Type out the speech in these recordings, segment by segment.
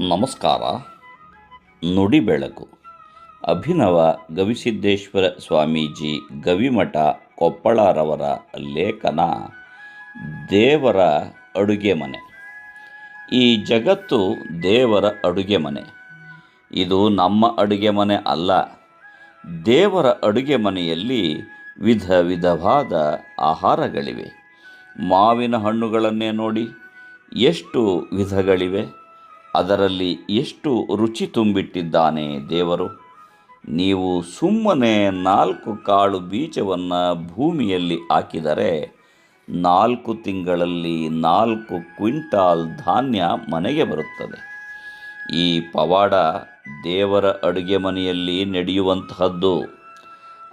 ನಮಸ್ಕಾರ. ನುಡಿ ಬೆಳಕು. ಅಭಿನವ ಗವಿಸಿದ್ದೇಶ್ವರ ಸ್ವಾಮೀಜಿ ಗವಿಮಠ ಕೊಪ್ಪಳರವರ ಲೇಖನ, ದೇವರ ಅಡುಗೆ ಮನೆ. ಈ ಜಗತ್ತು ದೇವರ ಅಡುಗೆ ಮನೆ. ಇದು ನಮ್ಮ ಅಡುಗೆ ಮನೆ ಅಲ್ಲ, ದೇವರ ಅಡುಗೆ ಮನೆಯಲ್ಲಿ ವಿಧ ವಿಧವಾದ ಆಹಾರಗಳಿವೆ. ಮಾವಿನ ಹಣ್ಣುಗಳನ್ನೇ ನೋಡಿ ಎಷ್ಟು ವಿಧಗಳಿವೆ. ಅದರಲ್ಲಿ ಎಷ್ಟು ರುಚಿ ತುಂಬಿಟ್ಟಿದ್ದಾನೆ ದೇವರು? ನೀವು ಸುಮ್ಮನೆ ನಾಲ್ಕು ಕಾಳು ಬೀಜವನ್ನು ಭೂಮಿಯಲ್ಲಿ ಹಾಕಿದರೆ ನಾಲ್ಕು ತಿಂಗಳಲ್ಲಿ ನಾಲ್ಕು ಕ್ವಿಂಟಾಲ್ ಧಾನ್ಯ ಮನೆಗೆ ಬರುತ್ತದೆ. ಈ ಪವಾಡ ದೇವರ ಅಡುಗೆ ಮನೆಯಲ್ಲಿ ನಡೆಯುವಂತಹದ್ದು.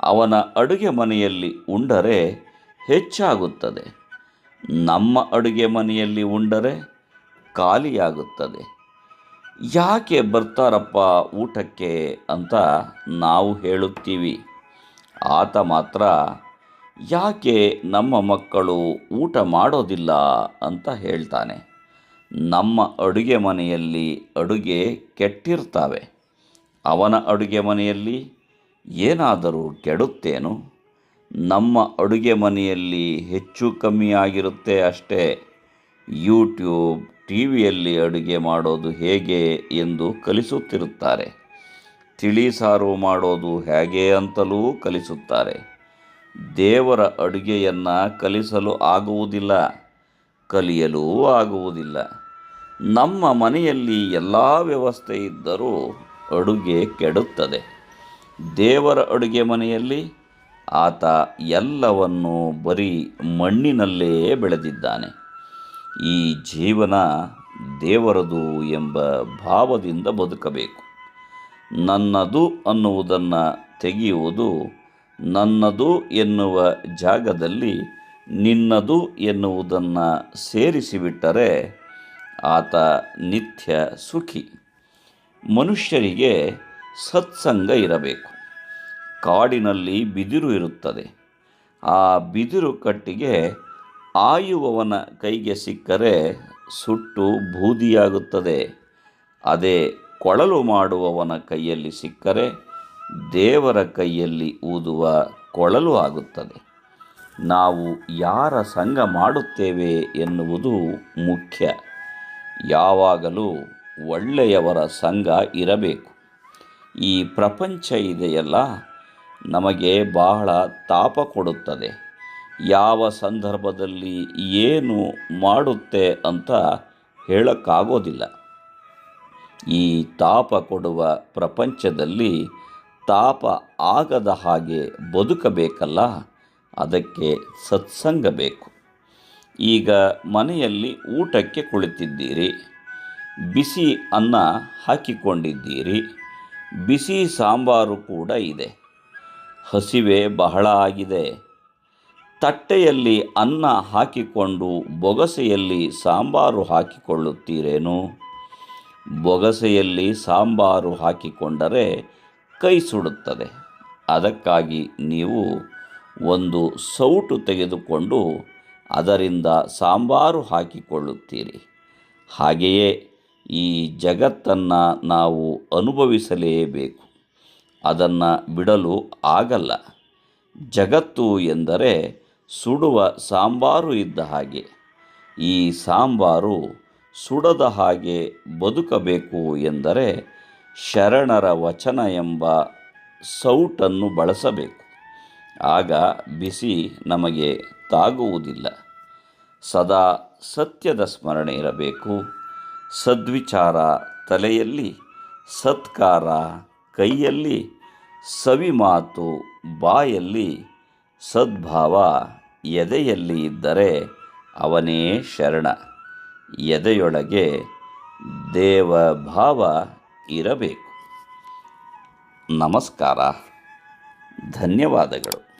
ಅವನ ಅಡುಗೆ ಮನೆಯಲ್ಲಿ ಉಂಡರೆ ಹೆಚ್ಚಾಗುತ್ತದೆ. ನಮ್ಮ ಅಡುಗೆ ಮನೆಯಲ್ಲಿ ಉಂಡರೆ ಖಾಲಿಯಾಗುತ್ತದೆ. ಯಾಕೆ ಬರ್ತಾರಪ್ಪ ಊಟಕ್ಕೆ ಅಂತ ನಾವು ಹೇಳುತ್ತೀವಿ. ಆತ ಮಾತ್ರ, ಯಾಕೆ ನಮ್ಮ ಮಕ್ಕಳು ಊಟ ಮಾಡೋದಿಲ್ಲ? ಅಂತ ಹೇಳ್ತಾನೆ. ನಮ್ಮ ಅಡುಗೆ ಮನೆಯಲ್ಲಿ ಅಡುಗೆ ಕೆಟ್ಟಿರ್ತಾವೆ. ಅವನ ಅಡುಗೆ ಮನೆಯಲ್ಲಿ ಏನಾದರೂ ಕೆಡುತ್ತೇನು? ನಮ್ಮ ಅಡುಗೆ ಮನೆಯಲ್ಲಿ ಹೆಚ್ಚು ಕಮ್ಮಿಯಾಗಿರುತ್ತೆ ಅಷ್ಟೇ. ಯೂಟ್ಯೂಬ್ ಟಿ ವಿಯಲ್ಲಿ ಅಡುಗೆ ಮಾಡೋದು ಹೇಗೆ ಎಂದು ಕಲಿಸುತ್ತಿರುತ್ತಾರೆ. ತಿಳಿ ಸಾರು ಮಾಡೋದು ಹೇಗೆ ಅಂತಲೂ ಕಲಿಸುತ್ತಾರೆ. ದೇವರ ಅಡುಗೆಯನ್ನು ಕಲಿಸಲು ಆಗುವುದಿಲ್ಲ, ಕಲಿಯಲೂ ಆಗುವುದಿಲ್ಲ. ನಮ್ಮ ಮನೆಯಲ್ಲಿ ಎಲ್ಲ ವ್ಯವಸ್ಥೆ ಇದ್ದರೂ ಅಡುಗೆ ಕೆಡುತ್ತದೆ. ದೇವರ ಅಡುಗೆ ಮನೆಯಲ್ಲಿ ಆತ ಎಲ್ಲವನ್ನು ಬರೀ ಮಣ್ಣಿನಲ್ಲೇ ಬೆಳೆದಿದ್ದಾನೆ. ಈ ಜೀವನ ದೇವರದು ಎಂಬ ಭಾವದಿಂದ ಬದುಕಬೇಕು. ನನ್ನದು ಅನ್ನುವುದನ್ನು ತೆಗೆಯುವುದು ನನ್ನದು ಎನ್ನುವ ಜಾಗದಲ್ಲಿ ನಿನ್ನದು ಎನ್ನುವುದನ್ನು ಸೇರಿಸಿಬಿಟ್ಟರೆ ಆತ ನಿತ್ಯ ಸುಖಿ. ಮನುಷ್ಯರಿಗೆ ಸತ್ಸಂಗ ಇರಬೇಕು. ಕಾಡಿನಲ್ಲಿ ಬಿದಿರು ಇರುತ್ತದೆ. ಆ ಬಿದಿರು ಕಟ್ಟಿಗೆ ಆಯುವವನ ಕೈಗೆ ಸಿಕ್ಕರೆ ಸುಟ್ಟು ಬೂದಿಯಾಗುತ್ತದೆ. ಅದೇ ಕೊಳಲು ಮಾಡುವವನ ಕೈಯಲ್ಲಿ ಸಿಕ್ಕರೆ ದೇವರ ಕೈಯಲ್ಲಿ ಊದುವ ಕೊಳಲು ಆಗುತ್ತದೆ. ನಾವು ಯಾರ ಸಂಘ ಮಾಡುತ್ತೇವೆ ಎನ್ನುವುದು ಮುಖ್ಯ. ಯಾವಾಗಲೂ ಒಳ್ಳೆಯವರ ಸಂಘ ಇರಬೇಕು. ಈ ಪ್ರಪಂಚ ಇದೆಯಲ್ಲ, ನಮಗೆ ಬಹಳ ತಾಪ ಕೊಡುತ್ತದೆ. ಯಾವ ಸಂದರ್ಭದಲ್ಲಿ ಏನು ಮಾಡುತ್ತೆ ಅಂತ ಹೇಳೋಕ್ಕಾಗೋದಿಲ್ಲ. ಈ ತಾಪ ಕೊಡುವ ಪ್ರಪಂಚದಲ್ಲಿ ತಾಪ ಆಗದ ಹಾಗೆ ಬದುಕಬೇಕಲ್ಲ, ಅದಕ್ಕೆ ಸತ್ಸಂಗ ಬೇಕು. ಈಗ ಮನೆಯಲ್ಲಿ ಊಟಕ್ಕೆ ಕುಳಿತಿದ್ದೀರಿ, ಬಿಸಿ ಅನ್ನ ಹಾಕಿಕೊಂಡಿದ್ದೀರಿ, ಬಿಸಿ ಸಾಂಬಾರು ಕೂಡ ಇದೆ. ಹಸಿವೆ ಬಹಳ ಆಗಿದೆ. ತಟ್ಟೆಯಲ್ಲಿ ಅನ್ನ ಹಾಕಿಕೊಂಡು ಬೊಗಸೆಯಲ್ಲಿ ಸಾಂಬಾರು ಹಾಕಿಕೊಳ್ಳುತ್ತೀರೇನು? ಬೊಗಸೆಯಲ್ಲಿ ಸಾಂಬಾರು ಹಾಕಿಕೊಂಡರೆ ಕೈ ಸುಡುತ್ತದೆ. ಅದಕ್ಕಾಗಿ ನೀವು ಒಂದು ಸೌಟು ತೆಗೆದುಕೊಂಡು ಅದರಿಂದ ಸಾಂಬಾರು ಹಾಕಿಕೊಳ್ಳುತ್ತೀರಿ. ಹಾಗೆಯೇ ಈ ಜಗತ್ತನ್ನು ನಾವು ಅನುಭವಿಸಲೇಬೇಕು. ಅದನ್ನು ಬಿಡಲು ಆಗಲ್ಲ. ಜಗತ್ತು ಎಂದರೆ ಸುಡುವ ಸಾಂಬಾರು ಇದ್ದ ಹಾಗೆ. ಈ ಸಾಂಬಾರು ಸುಡದ ಹಾಗೆ ಬದುಕಬೇಕು ಎಂದರೆ ಶರಣರ ವಚನ ಎಂಬ ಸೌಟನ್ನು ಬಳಸಬೇಕು. ಆಗ ಬಿಸಿ ನಮಗೆ ತಾಗುವುದಿಲ್ಲ. ಸದಾ ಸತ್ಯದ ಸ್ಮರಣೆ ಇರಬೇಕು. ಸದ್ವಿಚಾರ ತಲೆಯಲ್ಲಿ, ಸತ್ಕಾರ ಕೈಯಲ್ಲಿ, ಸವಿಮಾತು ಬಾಯಲ್ಲಿ, ಸದ್ಭಾವ ಎದೆಯಲ್ಲಿ ಇದ್ದರೆ ಅವನೇ ಶರಣ. ಎದೆಯೊಳಗೆ ದೇವಭಾವ ಇರಬೇಕು. ನಮಸ್ಕಾರ. ಧನ್ಯವಾದಗಳು.